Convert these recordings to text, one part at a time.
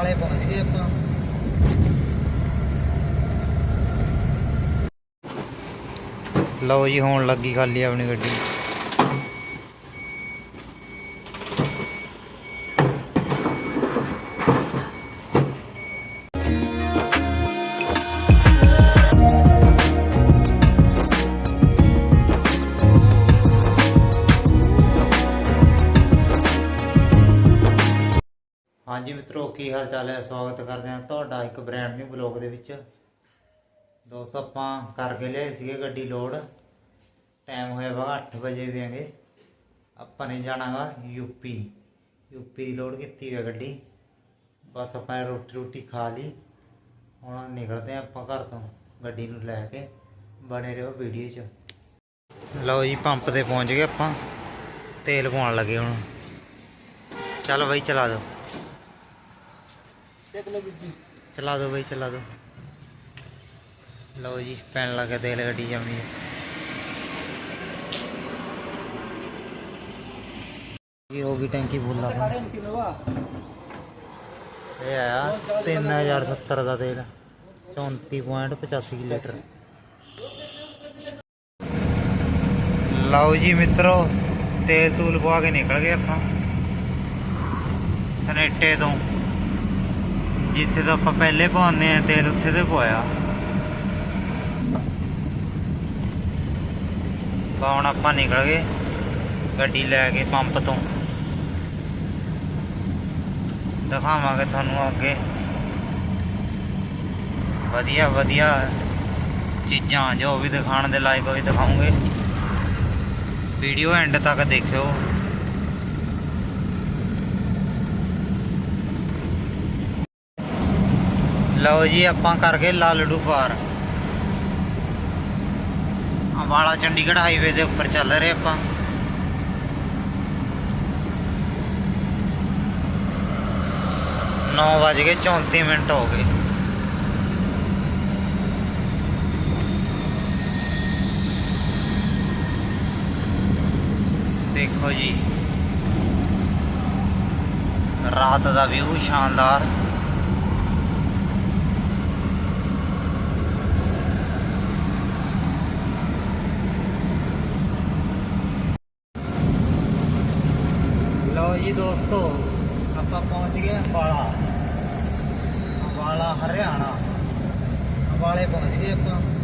ਅੰਬਾਲੇ ਪਹੁੰਚ ਗਏ ਆਪਾਂ। ਲਓ ਜੀ ਹੋਣ ਲੱਗੀ ਖਾਲੀ ਆਪਣੀ ਗੱਡੀ। ਚਾਲ ਹੈ ਸਵਾਗਤ ਕਰਦੇ ਹਾਂ ਤੁਹਾਡਾ ਇੱਕ ਬ੍ਰਾਂਡ ਨਿਊ ਬਲੌਗ ਦੇ ਵਿੱਚ। ਦੋਸਤੋ, ਆਪਾਂ ਕਰਕੇ ਲਿਆਏ ਸੀਗੇ ਗੱਡੀ ਲੋਡ ਟਾਈਮ ਹੋਇਆ ਵਾ 8 ਵਜੇ ਦੇਾਂਗੇ ਆਪਾਂ ਨੇ ਜਾਣਾਗਾ ਯੂਪੀ ਯੂਪੀ ਦੀ ਲੋਡ ਕੀਤੀ ਹੋਈ ਗੱਡੀ। ਬਸ ਆਪਾਂ ਨੇ ਰੋਟੀ ਰੋਟੀ ਖਾ ਲਈ। ਹੁਣ ਨਿਕਲਦੇ ਹਾਂ ਆਪਾਂ ਘਰ ਤੋਂ ਗੱਡੀ ਨੂੰ ਲੈ ਕੇ। ਬਣੇ ਰਹੋ ਵੀਡੀਓ 'ਚ। ਲਓ ਜੀ ਪੰਪ ਤੇ ਪਹੁੰਚ ਗਏ ਆਪਾਂ। ਤੇਲ ਪਾਉਣ ਲੱਗੇ ਹੁਣ। ਚੱਲ ਬਾਈ, ਚਲਾ ਦੋ ਚਲਾ ਦੋ ਬਾਈ, ਚਲਾ ਦੋ। ਲਓ ਜੀ, ਪੈਣ ਲੱਗਾ ਤੇਲ ਗੱਡੀ ਜਾਮੀ। ਇਹ ਹੋ ਗਈ ਟੈਂਕੀ ਫੁੱਲ ਆ ਇਹ ਆਇਆ 3070 ਦਾ ਤੇਲ 34.85 ਲੀਟਰ। ਲਓ ਜੀ ਮਿੱਤਰੋ, ਤੇਲ ਤੂਲ ਪਵਾ ਕੇ ਨਿਕਲ ਗਏ ਆਪਾਂ। ਸਨੇਟੇ ਤੋਂ। ਜਿੱਥੇ ਤੋਂ ਆਪਾਂ ਪਹਿਲੇ ਪਾਉਂਦੇ ਆ ਤੇਲ ਉੱਥੇ ਤੇ ਪਾਇਆ। ਬਾ, ਹੁਣ ਆਪਾਂ ਨਿਕਲ ਗਏ ਗੱਡੀ ਲੈ ਕੇ ਪੰਪ ਤੋਂ। ਦਿਖਾਵਾਂਗੇ ਤੁਹਾਨੂੰ ਅੱਗੇ। ਵਧੀਆ ਵਧੀਆ ਚੀਜ਼ਾਂ ਜੋ ਵੀ ਦਿਖਾਉਣ ਦੇ ਲਾਇਕ ਹੋਈ ਦਿਖਾਉਂਗੇ। ਵੀਡੀਓ ਐਂਡ ਤੱਕ ਦੇਖਿਓ। ਲਓ ਜੀ, ਆਪਾਂ ਕਰ ਗਏ ਲਾਲੜੂ ਪਾਰ। ਅੰਬਾਲਾ ਚੰਡੀਗੜ੍ਹ ਹਾਈਵੇ ਦੇ ਉੱਪਰ ਚੱਲ ਰਹੇ ਆਪਾਂ। ਨੌ ਵੱਜ ਕੇ 34 ਮਿੰਟ ਹੋ ਗਏ। ਦੇਖੋ ਜੀ। ਰਾਤ ਦਾ ਵਿਊ ਸ਼ਾਨਦਾਰ ਲਓ ਜੀ ਦੋਸਤੋ ਆਪਾਂ ਪਹੁੰਚ ਗਏ ਅੰਬਾਲਾ ਅੰਬਾਲਾ ਹਰਿਆਣਾ ਅੰਬਾਲੇ ਪਹੁੰਚ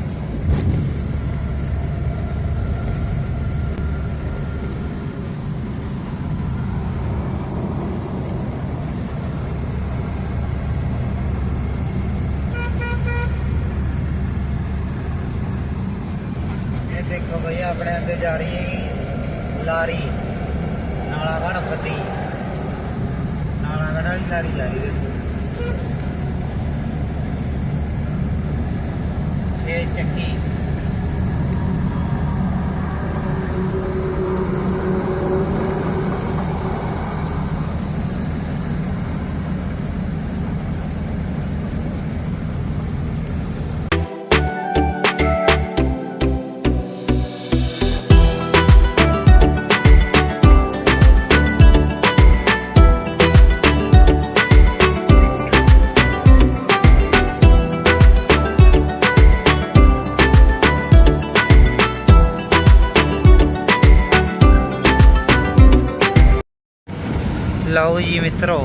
ਲਓ ਜੀ ਮਿੱਤਰੋ,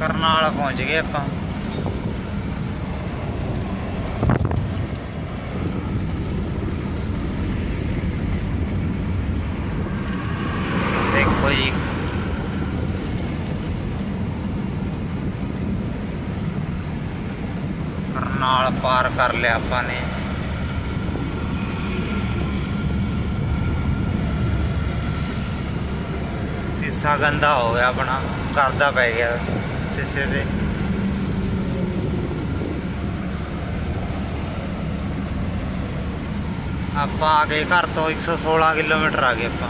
ਕਰਨਾਲ ਪਹੁੰਚ ਗਏ ਆਪਾਂ। ਦੇਖੋ ਜੀ। ਕਰਨਾਲ ਪਾਰ ਕਰ ਲਿਆ ਆਪਾਂ ਨੇ। ਸੀਸਾ ਗੰਦਾ ਹੋ ਗਿਆ, ਆਪਣਾ ਕਰਦਾ ਪੈ ਗਿਆ ਸੀਸੇ ਤੇ। ਆਪਾਂ ਆ ਗਏ ਘਰ ਤੋਂ 116 ਕਿਲੋਮੀਟਰ ਆ ਗਏ ਆਪਾਂ।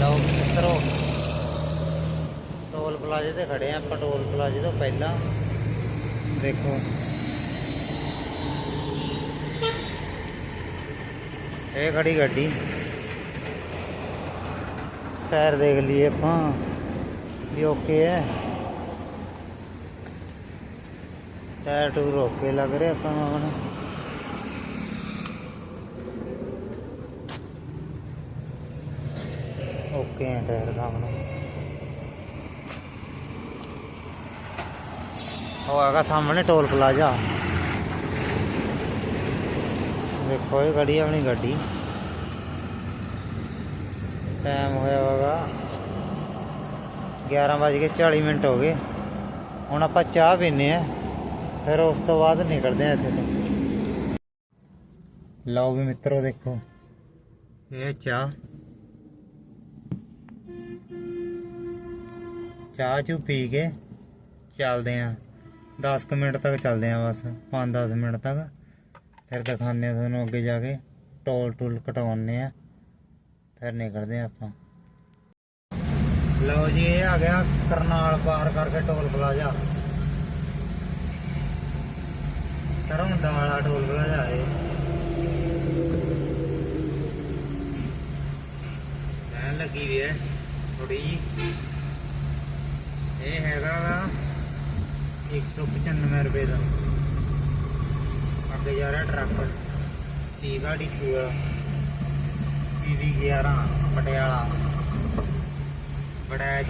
ਲਓ ਮਿੱਤਰੋ, ਟੋਲ ਪਲਾਜ਼ੇ ਤੇ ਖੜੇ ਆ ਆਪਾਂ, ਟੋਲ ਪਲਾਜ਼ੇ ਤੋਂ ਪਹਿਲਾਂ। ਦੇਖੋ। ਇਹ ਖੜੀ ਗੱਡੀ। ਟਾਇਰ ਦੇਖ ਲਈਏ ਆਪਾਂ, ਵੀ ਓਕੇ ਹੈ। ਟਾਇਰ ਟੂਰ ਓਕੇ ਲੱਗ ਰਿਹਾ ਆਪਾਂ ਨੂੰ ਹੁਣ। ਓਕੇ ਹੈ ਟਾਇਰ ਦਾ ਹੁਣ ਉਹ ਹੈਗਾ ਸਾਹਮਣੇ ਟੋਲ ਪਲਾਜ਼ਾ। ਦੇਖੋ ਇਹ ਗੱਡੀ ਆਪਣੀ ਗੱਡੀ। ਟਾਈਮ ਹੋਇਆ ਹੋਗਾ 11:40 ਮਿੰਟ ਹੋ ਗਏ। ਹੁਣ ਆਪਾਂ ਚਾਹ ਪੀਨੇ ਆ ਫਿਰ ਉਸ ਤੋਂ ਬਾਅਦ ਨਿਕਲਦੇ ਆ ਇੱਥੇ ਤੋਂ। ਲਓ ਵੀ ਮਿੱਤਰੋ ਦੇਖੋ, ਇਹ ਚਾਹ। ਚਾਹ ਚੂ ਪੀ ਕੇ ਚੱਲਦੇ ਆ 10 ਕੁ ਮਿੰਟ ਤੱਕ ਚੱਲਦੇ ਆ ਬਸ 5-10 ਮਿੰਟ ਤੱਕ। ਫਿਰ ਦਿਖਾਉਂਦੇ ਆ ਤੁਹਾਨੂੰ ਅੱਗੇ ਜਾ ਕੇ, ਟੋਲ ਟੂਲ ਕਟਵਾਉਂਦੇ ਆ ਫਿਰ ਨਿਕਲਦੇ ਆ ਆਪਾਂ। ਲਓ ਜੀ, ਇਹ ਆ ਗਿਆ ਕਰਨਾਲ ਪਾਰ ਕਰਕੇ ਟੋਲ ਪਲਾਜ਼ਾ। ਕਰੌਂਡਾ ਵਾਲਾ ਟੋਲ ਪਲਾਜ਼ਾ ਇਹ। ਲੈਣ ਲੱਗੀ ਵੀ ਹੈ ਥੋੜੀ ਜੀ ਇਹ ਹੈਗਾ ਗਾ 195 ਰੁਪਏ ਦਾ। ਅੱਗੇ ਜਾ ਰਿਹਾ ਟਰੱਕ। ਟੀਗਾ ਡਿੱਕੀ ਵਾਲਾ? ਪੀਵੀ 11 ਪਟਿਆਲਾ। ਬੜੈਚ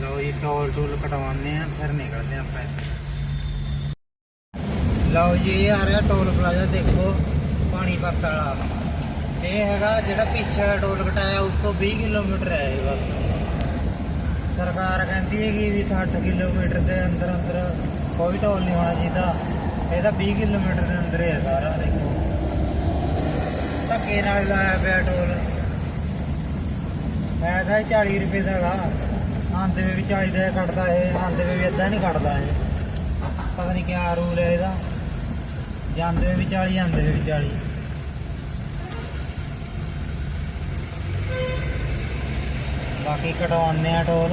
ਲਓ ਜੀ ਟੋਲ ਟੂਲ ਕਟਵਾਉਂਦੇ ਆ, ਫਿਰ ਨਿਕਲਦੇ ਆਪਾਂ ਲਓ ਜੀ ਆ ਰਿਹਾ ਟੋਲ ਪਲਾਜ਼ਾ, ਦੇਖੋ ਪਾਣੀਪਤ ਵਾਲਾ। ਇਹ ਹੈਗਾ ਜਿਹੜਾ ਪਿੱਛੇ ਟੋਲ ਕਟਾਇਆ, ਉਸ ਤੋਂ 20 ਕਿਲੋਮੀਟਰ ਹੈ ਇਹ ਬਸ। ਸਰਕਾਰ ਕਹਿੰਦੀ ਹੈ ਕਿ ਵੀ 60 ਕਿਲੋਮੀਟਰ ਦੇ ਅੰਦਰ ਅੰਦਰ ਕੋਈ ਟੋਲ ਨਹੀਂ ਹੋਣਾ ਚਾਹੀਦਾ। ਇਹ ਤਾਂ 20 ਕਿਲੋਮੀਟਰ ਦੇ ਅੰਦਰ ਹੈ ਸਾਰਾ, ਦੇਖੋ। ਧੱਕੇ ਨਾਲ ਲਾਇਆ ਪਿਆ ਟੋਲ। ਮੈਂ ਤਾਂ 40 ਰੁਪਏ ਦਾ ਗਾ ਆਂਦੇ ਵੇ ਵੀ 40 ਦਾ ਕੱਟਦਾ ਇਹ ਆਂਦੇ ਵੇ ਵੀ ਅੱਧਾ ਨਹੀਂ ਕੱਟਦਾ ਇਹ। ਪਤਾ ਨਹੀਂ ਕਿਆ ਰੂਲ ਹੈ ਇਹਦਾ। ਜਾਂਦੇ ਵੇ ਵੀ 40 ਆਂਦੇ ਵੀ 40 ਬਾਕੀ ਕਟਵਾਉਂਦੇ ਆ ਟੋਲ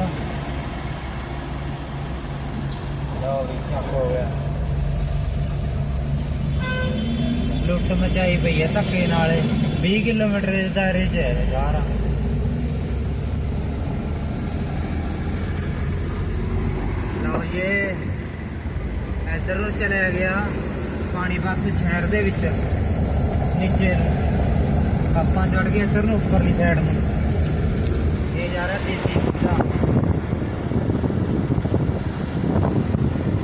ਲਓ ਵੀ, ਚੱਕ ਹੋ ਗਿਆ। ਲੁੱਟ ਮਚਾਈ ਪਈ ਹੈ ਧੱਕੇ ਨਾਲੇ ਇਹ। 20 ਕਿਲੋਮੀਟਰ ਦੇ ਦਾਇਰੇ 'ਚ ਹੈ ਸਾਰਾ ਲਓ ਜੀ ਇੱਧਰ ਨੂੰ ਚਲਿਆ ਗਿਆ ਪਾਣੀਪਤ ਸ਼ਹਿਰ ਦੇ ਵਿੱਚ। ਨੀਚੇ ਆਪਾਂ ਚੜ ਗਏ ਇੱਧਰ ਨੂੰ, ਉੱਪਰਲੀ ਸਾਈਡ ਨੂੰ। ਇਹ ਜਾ ਰਿਹਾ ਤੇਤੀ ਸਿੱਧਾ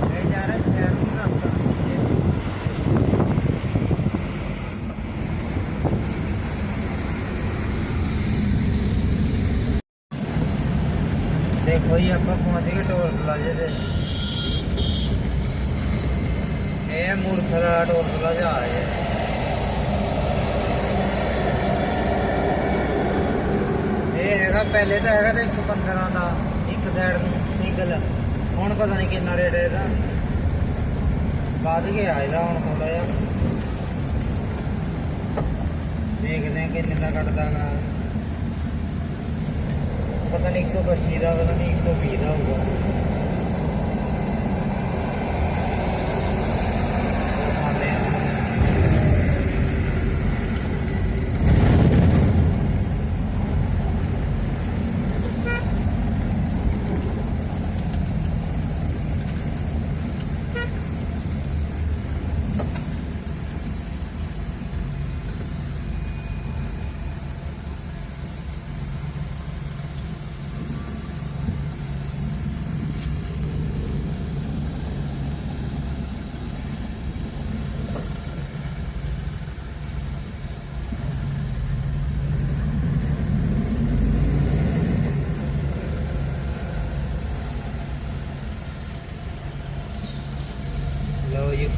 ਇਹ ਜਾ ਰਿਹਾ ਸ਼ਹਿਰ ਨੂੰ ਰਸਤਾ ਦੇਖੋ ਜੀ, ਆਪਾਂ ਪਹੁੰਚ ਗਏ ਟੋਲ ਪਲਾਜ਼ੇ ਤੇ। ਇਹ ਮੂਰਖਲਾ ਟੋਲ ਪਲਾਜ਼ਾ ਆ ਗਿਆ। ਇਹ ਹੈਗਾ, ਪਹਿਲੇ ਤਾਂ ਹੈਗਾ ਤਾਂ 115 ਦਾ, ਇੱਕ ਸਾਈਡ ਨੂੰ ਸਿੰਗਲ। ਹੁਣ ਪਤਾ ਨਹੀਂ ਕਿੰਨਾ ਰੇਟ ਹੈ ਇਹਦਾ। ਵੱਧ ਗਿਆ ਇਹਦਾ ਹੁਣ ਥੋੜਾ ਜਿਹਾ। ਦੇਖਦੇ ਹਾਂ ਕਿੰਨੇ ਦਾ ਕੱਟਦਾਗਾ ਪਤਾ ਨਹੀਂ 125 ਦਾ ਪਤਾ ਨਹੀਂ 120 ਦਾ ਹੋਊਗਾ ਖਾਂਦੇ ਆ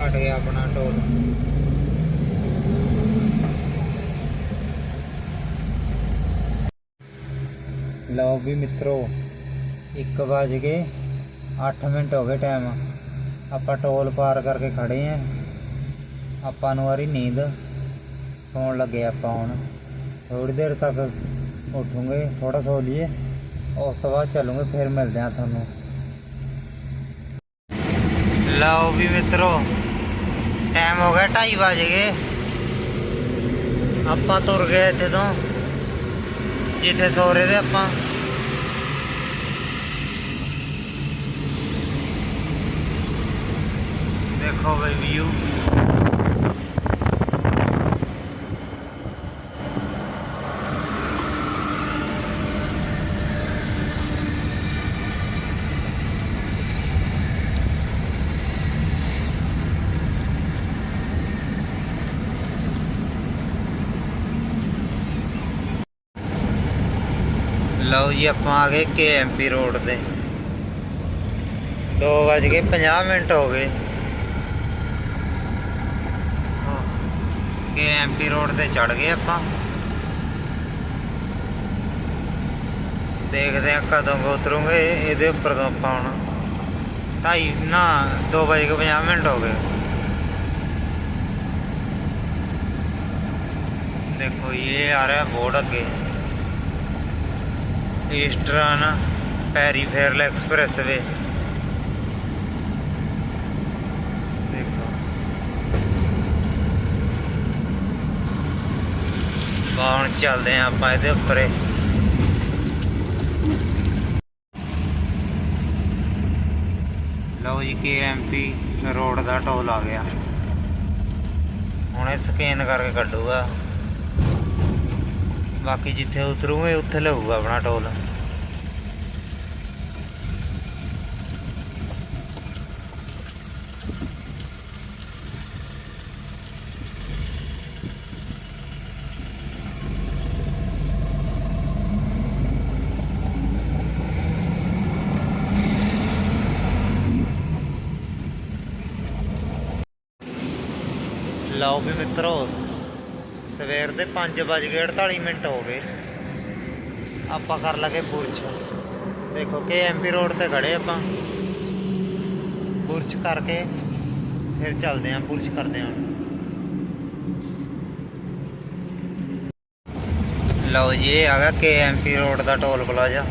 ਲਓ ਗਿਆ ਆਪਣਾ ਟੋਲ ਲਓ ਵੀ ਮਿੱਤਰੋ 1 ਵਜ ਕੇ 8 ਮਿੰਟ ਹੋ ਗਏ ਟਾਈਮ ਆਪਾਂ ਟੋਲ ਪਾਰ ਕਰਕੇ ਖੜੇ ਆਂ। ਆਪਾਂ ਨੂੰ ਆ ਨੀਂਦ ਸੌਣ ਲੱਗੇ ਆਪਾਂ ਹੁਣ। ਥੋੜੀ ਦੇਰ ਤੱਕ ਉੱਠੂਗੇ ਥੋੜਾ ਸੋ ਲਈਏ। ਉਸ ਤੋਂ ਬਾਅਦ ਚੱਲੂਗੇ, ਫਿਰ ਮਿਲਦੇ ਆ ਤੁਹਾਨੂੰ। ਲਓ ਵੀ ਮਿੱਤਰੋ ਟਾਈਮ ਹੋ ਗਿਆ 2:30 ਵਜ ਗਏ। ਆਪਾਂ ਤੁਰ ਗਏ ਇੱਥੇ ਤੋਂ। ਜਿੱਥੇ ਸੋ ਰਹੇ ਤੇ ਆਪਾਂ। ਦੇਖੋ ਬਈ ਵਿਊ ਲਓ ਜੀ, ਆਪਾਂ ਆ ਗਏ ਕੇਐਮਪੀ ਰੋਡ ਤੇ। 2:50 ਮਿੰਟ ਹੋ ਗਏ। ਕੇਐਮਪੀ ਰੋਡ ਤੇ ਚੜ ਗਏ ਆਪਾਂ। ਦੇਖਦੇ ਆ ਕਦੋਂ ਕੁ ਉਤਰੂਗੇ, ਇਹਦੇ ਉੱਪਰ ਤੋਂ ਆਪਾਂ ਹੁਣ ਢਾਈ, ਨਾ 2:50 ਮਿੰਟ ਹੋ ਗਏ। ਦੇਖੋ ਇਹ ਆ ਰਿਹਾ ਬੋਰਡ ਅੱਗੇ। ਈਸਟਰਨ ਪੈਰੀਫੇਰਲ ਐਕਸਪ੍ਰੈਸਵੇ ਦੇਖੋ। ਬਾਹਣ ਚੱਲਦੇ ਆਂ ਆਪਾਂ ਇਹਦੇ ਉੱਪਰ। ਲਓ ਜੀ ਕੇਐਮਪੀ ਰੋਡ ਦਾ ਟੋਲ ਆ ਗਿਆ। ਹੁਣ ਇਹ ਸਕੈਨ ਕਰਕੇ ਕੱਢੂਗਾ। ਬਾਕੀ ਜਿੱਥੇ ਉਤਰੂਗੇ ਉੱਥੇ ਲੱਗੂਗਾ ਆਪਣਾ ਟੋਲ। ਲਓ ਵੀ ਮਿੱਤਰੋ ਸਵੇਰ ਦੇ 5:48 ਮਿੰਟ ਹੋ ਗਏ। ਆਪਾਂ ਕਰ ਲਗੇ ਬੁਰਜ। ਦੇਖੋ ਕਿ ਐਮਪੀ ਰੋਡ ਤੇ ਖੜੇ ਆਪਾਂ। ਬੁਰਜ ਕਰਕੇ ਫਿਰ ਚੱਲਦੇ ਆਂ, ਬੁਰਜ ਕਰਦੇ ਆਂ। ਲਓ ਜੀ, ਇਹ ਹੈਗਾ ਕੇ ਐਮਪੀ ਰੋਡ ਦਾ ਟੋਲ ਪਲਾਜ਼ਾ।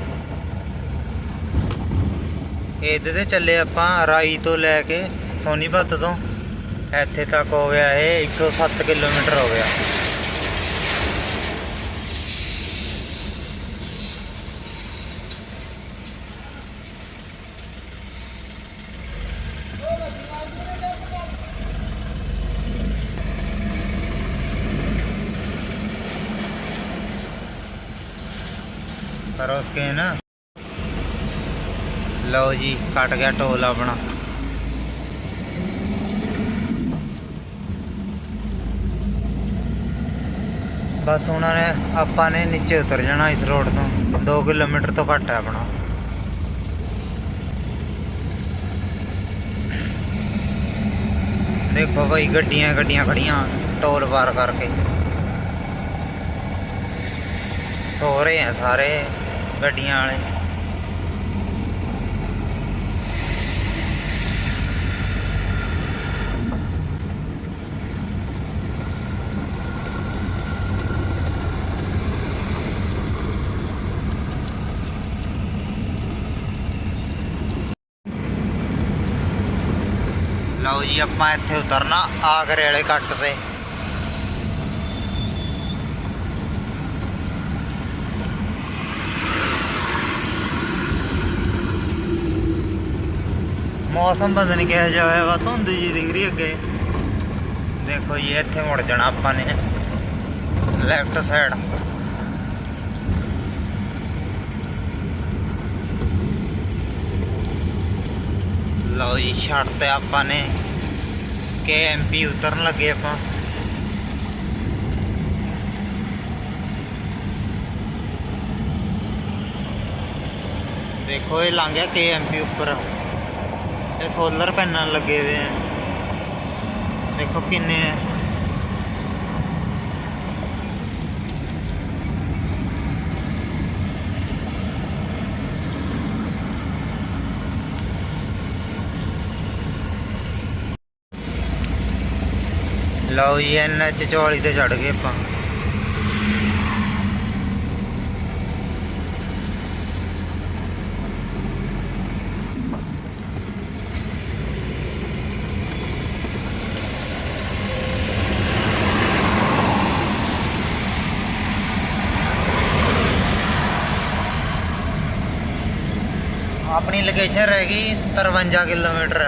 ਇਹਦੇ ਤੇ ਚੱਲੇ ਆਪਾਂ ਰਾਈ ਤੋਂ ਲੈ ਕੇ ਸੋਨੀਪਤ ਤੋਂ। ਇੱਥੇ ਤੱਕ ਹੋ ਗਿਆ ਇਹ 107 ਕਿਲੋਮੀਟਰ ਹੋ ਗਿਆ। ਕਰੋ ਸਕੈਨ ਲਓ ਜੀ, ਕੱਟ ਗਿਆ ਟੋਲ ਆਪਣਾ। ਬਸ ਉਹਨਾਂ ਨੇ, ਆਪਾਂ ਨੇ ਨੀਚੇ ਉਤਰ ਜਾਣਾ ਇਸ ਰੋਡ ਤੋਂ। 2 ਕਿਲੋਮੀਟਰ ਤੋਂ ਘੱਟ ਹੈ ਆਪਣਾ। ਦੇਖੋ ਭਾਈ ਗੱਡੀਆਂ ਗੱਡੀਆਂ ਖੜੀਆਂ ਟੋਲ ਪਾਰ ਕਰਕੇ। ਸੋ ਰਹੇ ਆ ਸਾਰੇ। ਗੱਡੀਆਂ ਵਾਲੇ। ਲਓ ਜੀ ਆਪਾਂ ਇੱਥੇ ਉਤਰਨਾ ਆਗਰੇ ਵਾਲੇ ਕੱਟ ਤੇ। ਮੌਸਮ ਪਤਾ ਨਹੀਂ ਕਿਹੋ ਜਿਹਾ ਹੋਇਆ ਵਾ ਧੁੰਦ ਜੀ ਦਿਖ ਰਹੀ ਅੱਗੇ ਦੇਖੋ ਜੀ ਇੱਥੇ ਮੁੜ ਜਾਣਾ ਆਪਾਂ ਨੇ ਲੈਫਟ ਸਾਈਡ ਲਓ ਜੀ ਛੱਡ ਤੇ ਆਪਾਂ ਨੇ ਕੇਐਮਪੀ ਉਤਰਨ ਲੱਗੇ ਆਪਾਂ ਦੇਖੋ ਇਹ ਲੰਘ ਗਿਆ ਕੇਐਮਪੀ ਉੱਪਰ ਇਹ ਸੋਲਰ ਪੈਨਲ ਲੱਗੇ ਹੋਏ ਆ। ਦੇਖੋ ਕਿੰਨੇ ਆ। ਲਓ ਜੀ ਐਨ ਐਚ 44 ਤੇ ਚੜ ਗਏ ਆਪਾਂ। ਆਪਣੀ ਲੋਕੇਸ਼ਨ ਰਹਿ ਗਈ 53 ਕਿਲੋਮੀਟਰ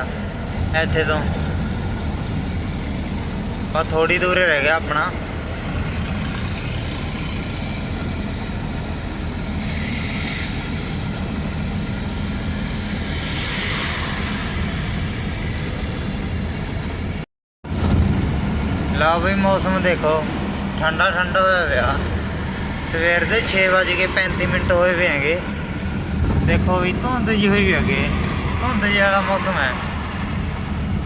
ਇੱਥੇ ਤੋਂ। ਬਸ ਥੋੜੀ ਦੂਰ ਰਹਿ ਗਿਆ ਆਪਣਾ। ਲਓ ਵੀ ਮੌਸਮ ਦੇਖੋ ਠੰਡਾ ਠੰਡਾ ਹੋਇਆ ਪਿਆ। ਸਵੇਰ ਦੇ 6:35 ਮਿੰਟ ਹੋਏ ਵੇ ਹੈਗੇ। ਦੇਖੋ ਵੀ ਧੁੰਦ ਜਿਹੀ ਹੋਈ ਵੀ ਹੈਗੇ ਧੁੰਦ ਜਿਹਾ ਵਾਲਾ ਮੌਸਮ ਹੈ।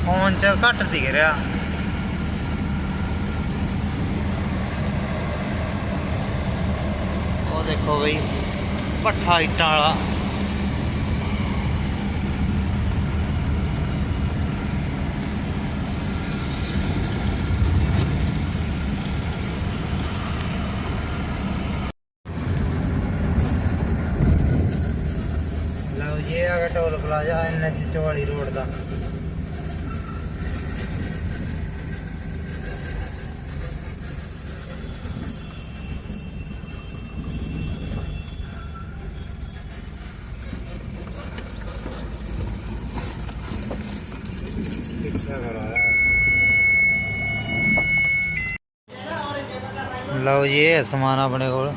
ਫੋਨ 'ਚ ਘੱਟ ਦਿਖ ਰਿਹਾ। ਉਹ ਦੇਖੋ ਬਈ ਭੱਠਾ ਇੱਟਾਂ ਵਾਲਾ ਲਓ ਜੀ ਇਹ ਆ ਗਿਆ ਟੋਲ ਐਨਐਚ 44 ਰੋਡ ਦਾ। ਲਓ ਜੀ, ਇਹ ਸਮਾਨ ਆਪਣੇ ਕੋਲ।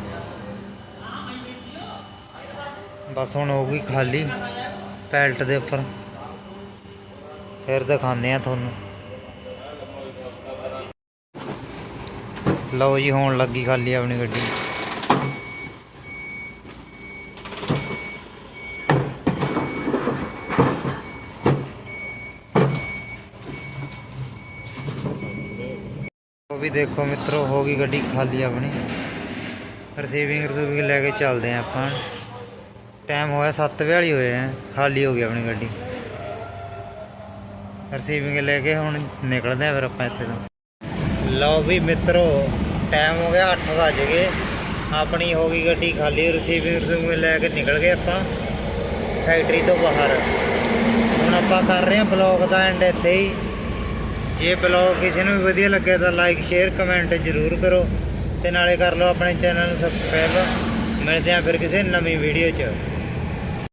ਬਸ ਹੁਣ ਹੋ ਗਈ ਖਾਲੀ। ਪੈਲਟ ਦੇ ਉੱਪਰ। ਫਿਰ ਦਿਖਾਉਂਦੇ ਆ ਤੁਹਾਨੂੰ। ਲਓ ਜੀ, ਹੋਣ ਲੱਗੀ ਖਾਲੀ ਆਪਣੀ ਗੱਡੀ। ਉਹ ਵੀ ਦੇਖੋ ਮਿੱਤਰੋ, ਹੋ ਗਈ ਗੱਡੀ ਖਾਲੀ ਆਪਣੀ। ਰਸੀਵਿੰਗ ਰਸੂਵਿੰਗ ਲੈ ਕੇ ਚੱਲਦੇ ਆ ਆਪਾਂ। ਟਾਈਮ ਹੋਇਆ 7 ਵਾਲੀ ਹੋਏ ਆ, ਖਾਲੀ ਹੋ ਗਈ ਆਪਣੀ ਗੱਡੀ। ਰਿਸੀਵਿੰਗ ਲੈ ਕੇ ਹੁਣ ਨਿਕਲਦੇ ਆ ਫਿਰ ਆਪਾਂ ਇੱਥੇ ਤੋਂ। ਲਓ ਵੀ ਮਿੱਤਰੋ ਟਾਈਮ ਹੋ ਗਿਆ 8 ਵਜ ਗਏ। ਆਪਣੀ ਹੋ ਗਈ ਗੱਡੀ ਖਾਲੀ ਰਸੀਵਿੰਗ ਰਸੂਵਿੰਗ ਲੈ ਕੇ ਨਿਕਲ ਗਏ ਆਪਾਂ ਫੈਕਟਰੀ ਤੋਂ ਬਾਹਰ। ਹੁਣ ਆਪਾਂ ਕਰ ਰਹੇ ਹਾਂ ਬਲੌਗ ਦਾ ਐਂਡ ਇੱਥੇ ਹੀ। ਜੇ ਬਲੌਗ ਕਿਸੇ ਨੂੰ ਵੀ ਵਧੀਆ ਲੱਗਿਆ ਤਾਂ ਲਾਈਕ ਸ਼ੇਅਰ ਕਮੈਂਟ ਜ਼ਰੂਰ ਕਰੋ। ਤੇ ਨਾਲੇ ਕਰ ਲਓ ਆਪਣੇ ਚੈਨਲ ਨੂੰ ਸਬਸਕ੍ਰਾਈਬ ਮਿਲਦੇ ਹਾਂ ਫਿਰ ਕਿਸੇ ਨਵੀਂ ਵੀਡੀਓ 'ਚ।